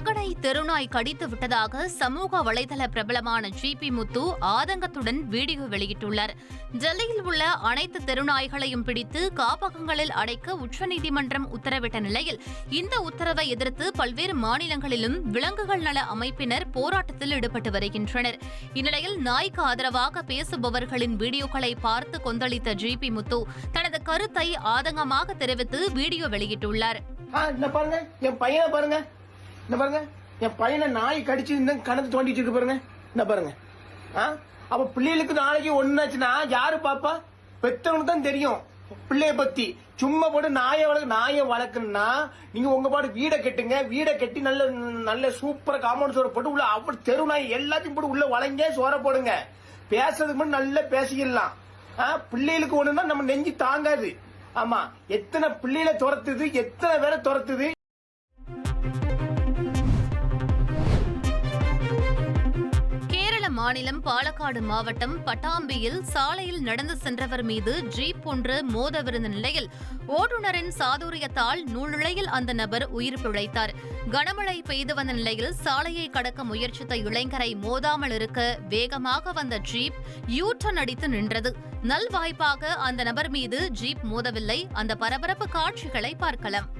மகனை தெருநாய் கடித்து விட்டதாக சமூக வலைதள பிரபலமான ஜிபி முத்து ஆதங்கத்துடன் வீடியோ வெளியிட்டுள்ளார். டெல்லியில் உள்ள அனைத்து தெருநாய்களையும் பிடித்து காப்பகங்களில் அடைக்க உச்சநீதிமன்றம் உத்தரவிட்ட நிலையில் இந்த உத்தரவை எதிர்த்து பல்வேறு மாநிலங்களிலும் விலங்குகள் நல அமைப்பினர் போராட்டத்தில் ஈடுபட்டு வருகின்றனர். இந்நிலையில் நாய்க்கு ஆதரவாக பேசுபவர்களின் வீடியோக்களை பார்த்து கொந்தளித்த ஜிபி முத்து தனது கருத்தை ஆதங்கமாக தெரிவித்து வீடியோ வெளியிட்டுள்ளார். பாருங்க என் பையனை பாருங்க. இந்த பாருங்க என் பையனை நாய் கடிச்சு இந்த கணக்கு தோண்டிட்டு இருக்கு பாருங்க. இந்த பாருங்க. ஆ? அப்ப பிள்ளைகளுக்கு நாளைக்கு ஒண்ணாச்சுன்னா யாரு பாப்பா? பெத்தவனுக்கு தான் தெரியும். பிள்ளைய பத்தி. சும்மா போட்டு நாயை வளர்க்க நாயை வளர்க்கணும்னா நீங்க உங்க பாட்டு வீடை கட்டுங்க. வீடை கட்டி நல்ல நல்ல சூப்பரா காம்பவுண்ட் சோற போட்டு உள்ள அப்படி தெரு நாய் எல்லாத்தையும் போட்டு உள்ள வளைங்க சோற போடுங்க. பேசுறதுக்கு முன்னாடி நல்லா பேசிக்கலாம். ஆ, பிள்ளைகளுக்கு ஒண்ணுன்னா நம்ம நெஞ்சு தாங்காது. ஆமா எத்தனை பிள்ளைகளை துரத்துது எத்தனை பேரை துரத்துது? மாநிலம் பாலக்காடு மாவட்டம் பட்டாம்பியில் சாலையில் நடந்து சென்றவர் மீது ஜீப் ஒன்று மோதவிருந்த நிலையில் ஓட்டுநரின் சாதுரியத்தால் நூலிழையில் அந்த நபர் உயிர் பிழைத்தார். கனமழை பெய்து வந்த நிலையில் சாலையை கடக்க முயற்சித்த இளைஞரை மோதாமல் இருக்க வேகமாக வந்த ஜீப் யூட்டன் அடித்து நின்றது. நல்வாய்ப்பாக அந்த நபர் மீது ஜீப் மோதவில்லை. அந்த பரபரப்பு காட்சிகளை பார்க்கலாம்.